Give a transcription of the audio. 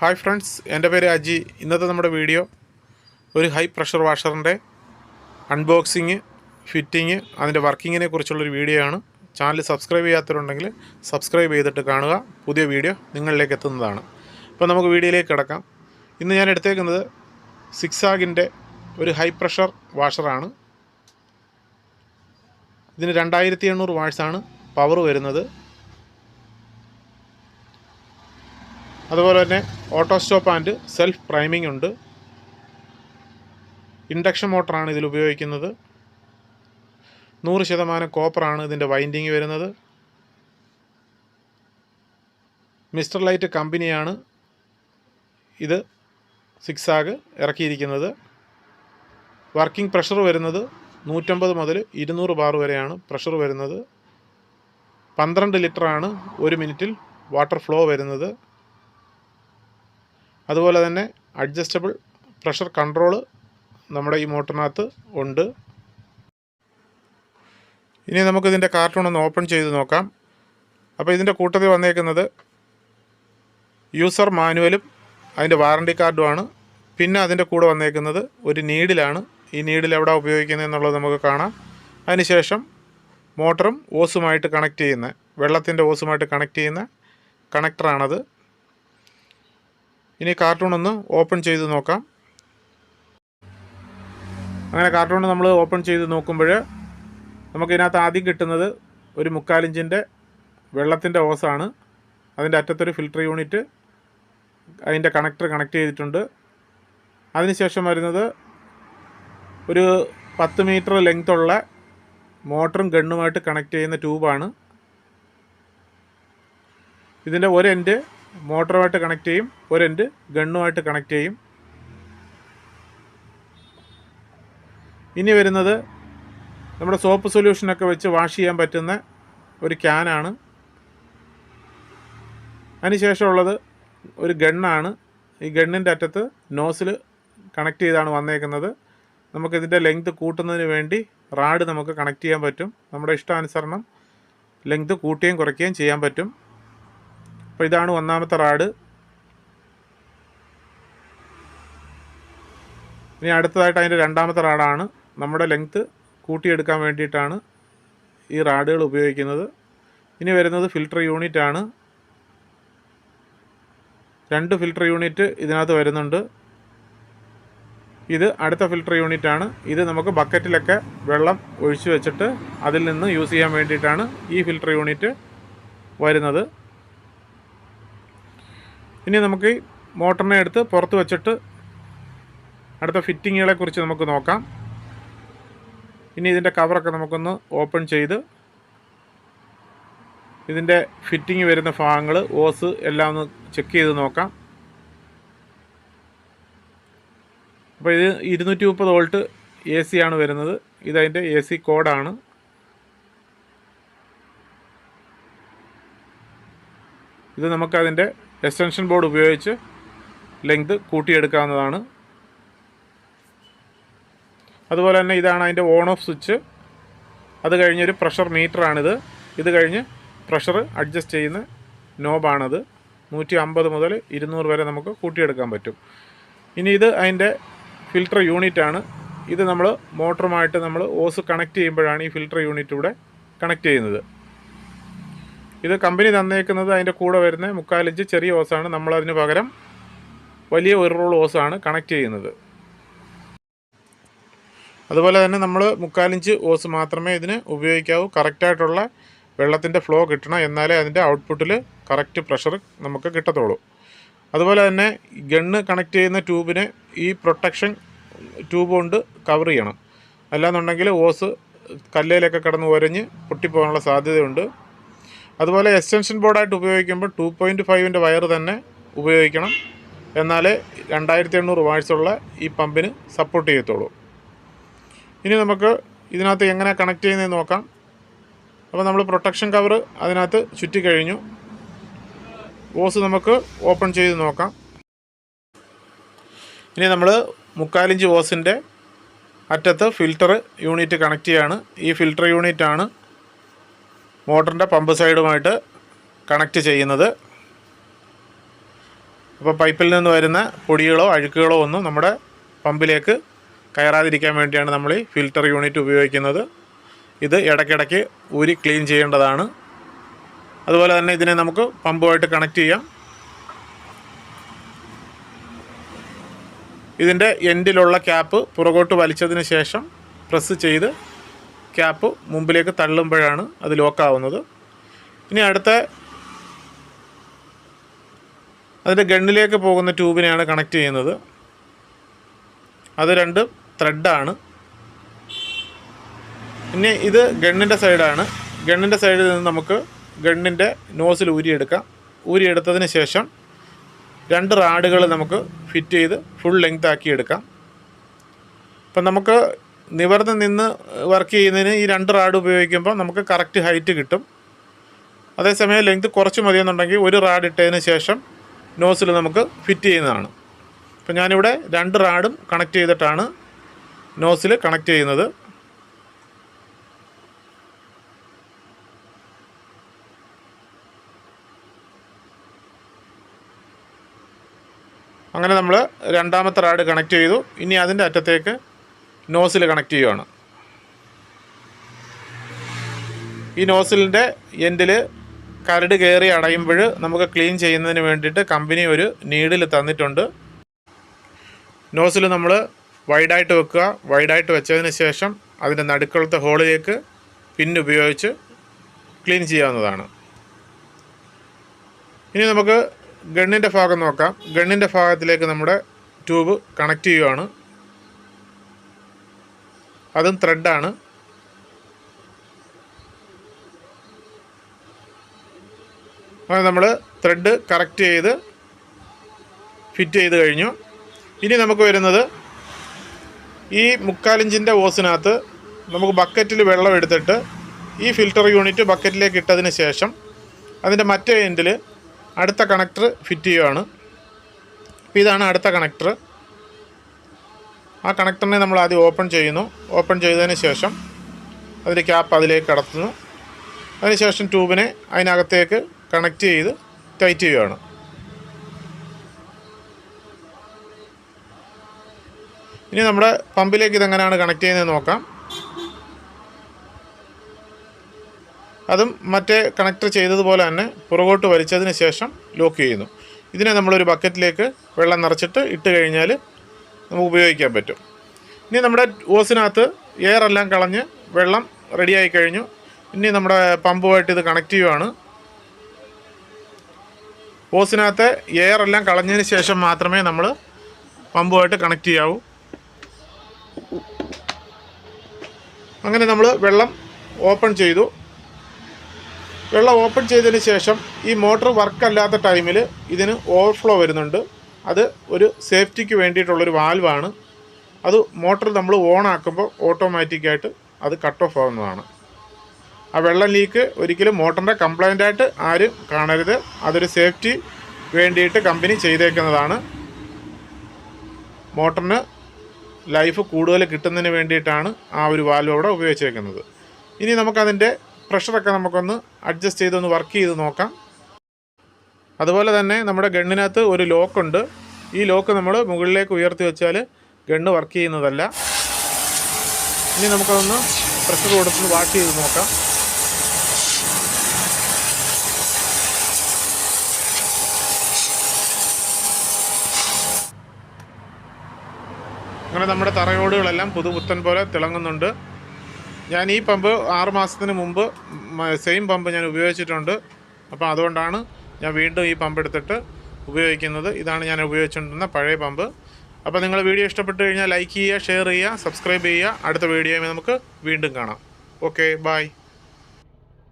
Hi friends എന്റെ പേര് അജി. ഇന്നത്തെ നമ്മുടെ വീഡിയോ ഒരു ഹൈ പ്രഷർ വാഷറിന്റെ അൺബോക്സിങ് ഫിറ്റിങ് അതിന്റെ വർക്കിങ്ങിനെ കുറിച്ചുള്ളൊരു വീഡിയോ ആണ്. ചാനൽ സബ്സ്ക്രൈബ് ചെയ്യാത്തവരുണ്ടെങ്കിൽ സബ്സ്ക്രൈബ് ചെയ്തിട്ട് കാണുക. പുതിയ വീഡിയോ നിങ്ങളിലേക്ക് എത്തുന്നതാണ്. അപ്പോൾ നമുക്ക് വീഡിയോയിലേക്ക് കിടക്കാം. ഇന്ന് ഞാൻ എടുത്തേക്കുന്നത് സിക്സാഗിന്റെ ഒരു ഹൈ പ്രഷർ വാഷറാണ്. ഇതിന് രണ്ടായിരത്തി എണ്ണൂറ് വാട്സാണ് പവർ വരുന്നത്. അതുപോലെ തന്നെ auto stop and self priming ഉണ്ട്. ഇൻഡക്ഷൻ മോട്ടറാണ് ഇതിൽ ഉപയോഗിക്കുന്നത്. നൂറ് ശതമാനം കോപ്പറാണ് ഇതിന്റെ വൈൻഡിങ് വരുന്നത്. മിസ്റ്റർ ലൈറ്റ് കമ്പനിയാണ് ഇത് സിക്സാഗ് ഇറക്കിയിരിക്കുന്നത്. വർക്കിംഗ് പ്രഷർ വരുന്നത് നൂറ്റമ്പത് മുതൽ ഇരുന്നൂറ് ബാർ വരെയാണ് പ്രഷർ വരുന്നത്. പന്ത്രണ്ട് ലിറ്ററാണ് ഒരു മിനിറ്റിൽ വാട്ടർ ഫ്ലോ വരുന്നത്. അതുപോലെ തന്നെ അഡ്ജസ്റ്റബിൾ പ്രഷർ കൺട്രോൾ നമ്മുടെ ഈ മോട്ടറിനകത്ത് ഉണ്ട്. ഇനി നമുക്കിതിന്റെ കാർട്ടൂൺ ഒന്ന് ഓപ്പൺ ചെയ്ത് നോക്കാം. അപ്പോൾ ഇതിന്റെ കൂട്ടത്തിൽ വന്നേക്കുന്നത് യൂസർ മാനുവലും അതിന്റെ വാറണ്ടി കാർഡുമാണ് പിന്നെ അതിന്റെ കൂടെ വന്നേക്കുന്നത് ഒരു നീഡിലാണ് ഈ നീഡിൽ എവിടെ ഉപയോഗിക്കുന്നത് എന്നുള്ളത് നമുക്ക് കാണാം. അതിനുശേഷം മോട്ടറും ഓസുമായിട്ട് കണക്ട് ചെയ്യുന്ന വെള്ളത്തിന്റെ ഓസുമായിട്ട് കണക്ട് ചെയ്യുന്ന കണക്ടറാണത് ഇനി കാർട്ടൂൺ ഒന്ന് ഓപ്പൺ ചെയ്ത് നോക്കാം. അങ്ങനെ കാർട്ടൂൺ നമ്മൾ ഓപ്പൺ ചെയ്ത് നോക്കുമ്പോൾ നമുക്കിതിനകത്ത് ആദ്യം കിട്ടുന്നത് ഒരു മുക്കാലിഞ്ചിന്റെ വെള്ളത്തിന്റെ ഓസാണ്. അതിന്റെ അറ്റത്തൊരു ഫിൽട്ടർ യൂണിറ്റ് അതിന്റെ കണക്ടർ കണക്ട് ചെയ്തിട്ടുണ്ട്. അതിനുശേഷം വരുന്നത് ഒരു പത്ത് മീറ്റർ ലെങ്ത്തുള്ള മോട്ടറും ഗണ്ണുമായിട്ട് കണക്ട് ചെയ്യുന്ന ട്യൂബാണ് ഇതിന്റെ ഒരു എൻഡ് മോട്ടറുമായിട്ട് കണക്ട് ചെയ്യും ഒരു ഗണ്ണുമായിട്ട് കണക്ട് ചെയ്യും. ഇനി വരുന്നത് നമ്മുടെ സോപ്പ് സൊല്യൂഷനൊക്കെ വെച്ച് വാഷ് ചെയ്യാൻ പറ്റുന്ന ഒരു ക്യാനാണ് അതിനുശേഷമുള്ളത് ഒരു ഗണ്ണാണ് ഈ ഗണ്ണിന്റെ അറ്റത്ത് നോസിൽ കണക്ട് ചെയ്താണ് വന്നേക്കുന്നത്. നമുക്കിതിന്റെ ലെങ്ത് കൂട്ടുന്നതിന് വേണ്ടി റാഡ് നമുക്ക് കണക്ട് ചെയ്യാൻ പറ്റും. നമ്മുടെ ഇഷ്ടാനുസരണം ലെങ്ത് കൂട്ടുകയും കുറയ്ക്കുകയും ചെയ്യാൻ പറ്റും. അപ്പോൾ ഇതാണ് ഒന്നാമത്തെ റാഡ്. ഇനി അടുത്തതായിട്ട് അതിന്റെ രണ്ടാമത്തെ റാഡാണ്. നമ്മുടെ ലെങ്ത്ത് കൂട്ടിയെടുക്കാൻ വേണ്ടിയിട്ടാണ് ഈ റാഡുകൾ ഉപയോഗിക്കുന്നത്. ഇനി വരുന്നത് ഫിൽട്ടർ യൂണിറ്റ് ആണ്. രണ്ട് ഫിൽട്ടർ യൂണിറ്റ് ഇതിനകത്ത് വരുന്നുണ്ട്. ഇത് അടുത്ത ഫിൽട്ടർ യൂണിറ്റ് ആണ്. ഇത് നമുക്ക് ബക്കറ്റിലൊക്കെ വെള്ളം ഒഴിച്ചു വെച്ചിട്ട് അതിൽ നിന്ന് യൂസ് ചെയ്യാൻ വേണ്ടിയിട്ടാണ് ഈ ഫിൽട്ടർ യൂണിറ്റ് വരുന്നത്. ഇനി നമുക്ക് മോട്ടറിനെ എടുത്ത് പുറത്ത് വെച്ചിട്ട് അടുത്ത ഫിറ്റിങ്ങുകളെ കുറിച്ച് നമുക്ക് നോക്കാം. ഇനി ഇതിന്റെ കവറൊക്കെ നമുക്കൊന്ന് ഓപ്പൺ ചെയ്ത് ഇതിന്റെ ഫിറ്റിംഗ് വരുന്ന ഭാഗങ്ങൾ ഓസ് എല്ലാം ഒന്ന് ചെക്ക് ചെയ്ത് നോക്കാം. അപ്പോൾ ഇത് ഇരുന്നൂറ്റി മുപ്പത് വോൾട്ട് എ സി ആണ് വരുന്നത്. ഇതതിന്റെ എ സി കോഡാണ്. ഇത് നമുക്കതിന്റെ എക്സ്റ്റൻഷൻ ബോർഡ് ഉപയോഗിച്ച് ലെങ്ത് കൂട്ടിയെടുക്കാവുന്നതാണ്. അതുപോലെ തന്നെ ഇതാണ് അതിന്റെ ഓൺ ഓഫ് സ്വിച്ച്. അത് കഴിഞ്ഞൊരു പ്രഷർ മീറ്ററാണിത്. ഇത് കഴിഞ്ഞ് പ്രഷർ അഡ്ജസ്റ്റ് ചെയ്യുന്ന നോബാണത്. നൂറ്റി അമ്പത് മുതൽ ഇരുന്നൂറ് വരെ നമുക്ക് കൂട്ടിയെടുക്കാൻ പറ്റും. ഇനി ഇത് അതിന്റെ ഫിൽട്ടർ യൂണിറ്റാണ്. ഇത് നമ്മൾ മോട്ടറുമായിട്ട് നമ്മൾ ഓസ് കണക്ട് ചെയ്യുമ്പോഴാണ് ഈ ഫിൽട്ടർ യൂണിറ്റ് ഇവിടെ കണക്ട് ചെയ്യുന്നത്. ഇത് കമ്പനി തന്നേക്കുന്നത് അതിന്റെ കൂടെ വരുന്ന മുക്കാലിഞ്ച് ചെറിയ ഓസാണ് നമ്മളതിന് പകരം വലിയ ഒരു റോൾ ഓസാണ് കണക്ട് ചെയ്യുന്നത്. അതുപോലെ തന്നെ നമ്മൾ മുക്കാലിഞ്ച് ഓസ് മാത്രമേ ഇതിന് ഉപയോഗിക്കാവൂ. കറക്റ്റായിട്ടുള്ള വെള്ളത്തിന്റെ ഫ്ലോ കിട്ടണം. എന്നാലേ അതിന്റെ ഔട്ട്പുട്ടിൽ കറക്റ്റ് പ്രഷർ നമുക്ക് കിട്ടത്തുള്ളൂ. അതുപോലെ തന്നെ ഗണ്ണ് കണക്ട് ചെയ്യുന്ന ട്യൂബിനെ ഈ പ്രൊട്ടക്ഷൻ ട്യൂബ് കൊണ്ട് കവർ ചെയ്യണം. അല്ലാന്നുണ്ടെങ്കിൽ ഓസ് കല്ലേലൊക്കെ കിടന്ന് ഉരഞ്ഞ് പൊട്ടിപ്പോകാനുള്ള സാധ്യതയുണ്ട്. അതുപോലെ എക്സ്റ്റൻഷൻ ബോർഡായിട്ട് ഉപയോഗിക്കുമ്പോൾ ടു പോയിന്റ് ഫൈവിന്റെ വയർ തന്നെ ഉപയോഗിക്കണം. എന്നാലേ രണ്ടായിരത്തി എണ്ണൂറ് വാഴ്സുള്ള ഈ പമ്പിന് സപ്പോർട്ട് ചെയ്യത്തുള്ളൂ. ഇനി നമുക്ക് ഇതിനകത്ത് എങ്ങനെ കണക്ട് ചെയ്യുന്നതെന്ന് നോക്കാം. അപ്പോൾ നമ്മൾ പ്രൊട്ടക്ഷൻ കവർ അതിനകത്ത് ചുറ്റിക്കഴിഞ്ഞു ഓസ് നമുക്ക് ഓപ്പൺ ചെയ്ത് നോക്കാം. ഇനി നമ്മൾ മുക്കാലിഞ്ച് ഓസിന്റെ അറ്റത്ത് ഫിൽറ്റർ യൂണിറ്റ് കണക്ട് ചെയ്യാണ്. ഈ ഫിൽറ്റർ യൂണിറ്റാണ് മോട്ടറിന്റെ പമ്പ് സൈഡുമായിട്ട് കണക്റ്റ് ചെയ്യുന്നത്. അപ്പോൾ പൈപ്പിൽ നിന്ന് വരുന്ന പൊടികളോ അഴുക്കുകളോ ഒന്നും നമ്മുടെ പമ്പിലേക്ക് കയറാതിരിക്കാൻ വേണ്ടിയാണ് നമ്മൾ ഈ ഫിൽറ്റർ യൂണിറ്റ് ഉപയോഗിക്കുന്നത്. ഇത് ഇടയ്ക്കിടയ്ക്ക് ഊരി ക്ലീൻ ചെയ്യേണ്ടതാണ്. അതുപോലെ തന്നെ ഇതിനെ നമുക്ക് പമ്പുമായിട്ട് കണക്ട് ചെയ്യാം. ഇതിന്റെ എൻഡിലുള്ള ക്യാപ്പ് പുറകോട്ട് വലിച്ചതിന് ശേഷം പ്രസ് ചെയ്ത് ക്യാപ്പ് മുമ്പിലേക്ക് തള്ളുമ്പോഴാണ് അത് ലോക്കാവുന്നത്. ഇനി അടുത്ത അതിന്റെ ഗണ്ണിലേക്ക് പോകുന്ന ട്യൂബിനെയാണ് കണക്ട് ചെയ്യുന്നത്. അത് രണ്ട് ത്രെഡാണ്. പിന്നെ ഇത് ഗണ്ണിന്റെ സൈഡാണ്. ഗണ്ണിന്റെ സൈഡിൽ നിന്ന് നമുക്ക് ഗണ്ണിന്റെ നോസിൽ ഊരിയെടുക്കാം. ഊരിയെടുത്തതിന് ശേഷം രണ്ട് റാഡുകൾ നമുക്ക് ഫിറ്റ് ചെയ്ത് ഫുൾ ലെങ്ത് ആക്കി എടുക്കാം അപ്പം നമുക്ക് നിവർന്ന് നിന്ന് വർക്ക് ചെയ്യുന്നതിന് ഈ രണ്ട് റാഡ് ഉപയോഗിക്കുമ്പോൾ നമുക്ക് കറക്റ്റ് ഹൈറ്റ് കിട്ടും. അതേസമയം ലെങ്ത് കുറച്ച് മതിയെന്നുണ്ടെങ്കിൽ ഒരു റാഡ് ഇട്ടതിന് ശേഷം നോസിൽ നമുക്ക് ഫിറ്റ് ചെയ്യുന്നതാണ്. അപ്പോൾ ഞാനിവിടെ രണ്ട് റാഡും കണക്ട് ചെയ്തിട്ടാണ് നോസിൽ കണക്ട് ചെയ്യുന്നത്. അങ്ങനെ നമ്മൾ രണ്ടാമത്തെ റാഡ് കണക്ട് ചെയ്തു. ഇനി അതിന്റെ അറ്റത്തേക്ക് നോസിൽ കണക്ട് ചെയ്യുകയാണ് ഈ നോസിലിന്റെ എൻഡിൽ കരട് കയറി അടയുമ്പോൾ നമുക്ക് ക്ലീൻ ചെയ്യുന്നതിന് വേണ്ടിയിട്ട് കമ്പനി ഒരു നീഡിൽ തന്നിട്ടുണ്ട്. നോസിൽ നമ്മൾ വൈഡായിട്ട് വെക്കുക. വൈഡായിട്ട് വെച്ചതിന് ശേഷം അതിന്റെ നടുക്കളത്തെ ഹോളിലേക്ക് പിന്നുപയോഗിച്ച് ക്ലീൻ ചെയ്യാവുന്നതാണ്. ഇനി നമുക്ക് ഗണ്ണിന്റെ ഭാഗം നോക്കാം. ഗണ്ണിന്റെ ഭാഗത്തിലേക്ക് നമ്മുടെ ട്യൂബ് കണക്ട് ചെയ്യുകയാണ് അതും ത്രെഡാണ്. അങ്ങനെ നമ്മൾ ത്രെഡ് കറക്റ്റ് ചെയ്ത് ഫിറ്റ് ചെയ്ത് കഴിഞ്ഞു. ഇനി നമുക്ക് വരുന്നത് ഈ മുക്കാലിഞ്ചിന്റെ ഓസിനകത്ത് നമുക്ക് ബക്കറ്റിൽ വെള്ളം എടുത്തിട്ട് ഈ ഫിൽറ്റർ യൂണിറ്റ് ബക്കറ്റിലേക്ക് ഇട്ടതിന് ശേഷം അതിന്റെ മറ്റേ എൻഡിൽ അടുത്ത കണക്ടർ ഫിറ്റ് ചെയ്യുകയാണ് അപ്പോൾ ഇതാണ് അടുത്ത കണക്ടർ. ആ കണക്ടറിനെ നമ്മൾ ആദ്യം ഓപ്പൺ ചെയ്യുന്നു. ഓപ്പൺ ചെയ്തതിന് ശേഷം അതിന്റെ ക്യാപ്പ് അതിലേക്ക് കടത്തുന്നു. അതിനുശേഷം ട്യൂബിനെ അതിനകത്തേക്ക് കണക്ട് ചെയ്ത് ടൈറ്റ് ചെയ്യുകയാണ് ഇനി നമ്മുടെ പമ്പിലേക്ക് ഇതെങ്ങനെയാണ് കണക്ട് ചെയ്യുന്നത് നോക്കാം. അതും മറ്റേ കണക്ടർ ചെയ്തതുപോലെ തന്നെ പുറകോട്ട് വലിച്ചതിന് ശേഷം ലോക്ക് ചെയ്യുന്നു. ഇതിനെ നമ്മളൊരു ബക്കറ്റിലേക്ക് വെള്ളം നിറച്ചിട്ട് ഇട്ട് കഴിഞ്ഞാൽ നമുക്ക് ഉപയോഗിക്കാൻ പറ്റും. ഇനി നമ്മുടെ ഓസിനകത്ത് എയറെല്ലാം കളഞ്ഞ് വെള്ളം റെഡിയായി കഴിഞ്ഞു. ഇനി നമ്മുടെ പമ്പുമായിട്ട് ഇത് കണക്ട് ചെയ്യുവാണ്. ഓസിനകത്ത് എയറെല്ലാം കളഞ്ഞതിന് ശേഷം മാത്രമേ നമ്മൾ പമ്പുമായിട്ട് കണക്ട് ചെയ്യാവൂ. അങ്ങനെ നമ്മൾ വെള്ളം ഓപ്പൺ ചെയ്തു. വെള്ളം ഓപ്പൺ ചെയ്തതിന് ശേഷം ഈ മോട്ടർ വർക്കല്ലാത്ത ടൈമിൽ ഇതിന് ഓവർഫ്ലോ വരുന്നുണ്ട്. അത് ഒരു സേഫ്റ്റിക്ക് വേണ്ടിയിട്ടുള്ളൊരു വാൽവാണ്. അത് മോട്ടർ നമ്മൾ ഓൺ ആക്കുമ്പോൾ ഓട്ടോമാറ്റിക്കായിട്ട് അത് കട്ട് ഓഫ് ആവുന്നതാണ്. ആ വെള്ളം ലീക്ക് ഒരിക്കലും മോട്ടറിന്റെ കംപ്ലൈന്റ് ആയിട്ട് ആരും കാണരുത്. അതൊരു സേഫ്റ്റി വേണ്ടിയിട്ട് കമ്പനി ചെയ്തേക്കുന്നതാണ്. മോട്ടറിന് ലൈഫ് കൂടുതൽ കിട്ടുന്നതിന് വേണ്ടിയിട്ടാണ് ആ ഒരു വാൽവ് അവിടെ ഉപയോഗിച്ചേക്കുന്നത്. ഇനി നമുക്കതിന്റെ പ്രഷറൊക്കെ നമുക്കൊന്ന് അഡ്ജസ്റ്റ് ചെയ്തൊന്ന് വർക്ക് ചെയ്ത് നോക്കാം. അതുപോലെ തന്നെ നമ്മുടെ ഗണ്ണിനകത്ത് ഒരു ലോക്കുണ്ട് ഈ ലോക്ക് നമ്മൾ മുകളിലേക്ക് ഉയർത്തി വെച്ചാൽ ഗണ്ണ് വർക്ക് ചെയ്യുന്നതല്ല. ഇനി നമുക്കതൊന്ന് പ്രഷർ കൊടുത്ത് വാഷ് ചെയ്ത് നോക്കാം. അങ്ങനെ നമ്മുടെ തറയോടുകളെല്ലാം പുതുപുത്തൻ പോലെ തിളങ്ങുന്നുണ്ട്. ഞാൻ ഈ പമ്പ് ആറ് മാസത്തിന് മുമ്പ് സെയിം പമ്പ് ഞാൻ ഉപയോഗിച്ചിട്ടുണ്ട്. അപ്പോൾ അതുകൊണ്ടാണ് ഞാൻ വീണ്ടും ഈ പമ്പ് എടുത്തിട്ട് ഉപയോഗിക്കുന്നത് ഇതാണ് ഞാൻ ഉപയോഗിച്ചുകൊണ്ടിരുന്ന പഴയ പമ്പ്. അപ്പോൾ നിങ്ങൾ വീഡിയോ ഇഷ്ടപ്പെട്ട് കഴിഞ്ഞാൽ ലൈക്ക് ചെയ്യുക ഷെയർ ചെയ്യുക സബ്സ്ക്രൈബ് ചെയ്യുക. അടുത്ത വീഡിയോയിൽ നമുക്ക് വീണ്ടും കാണാം. Okay bye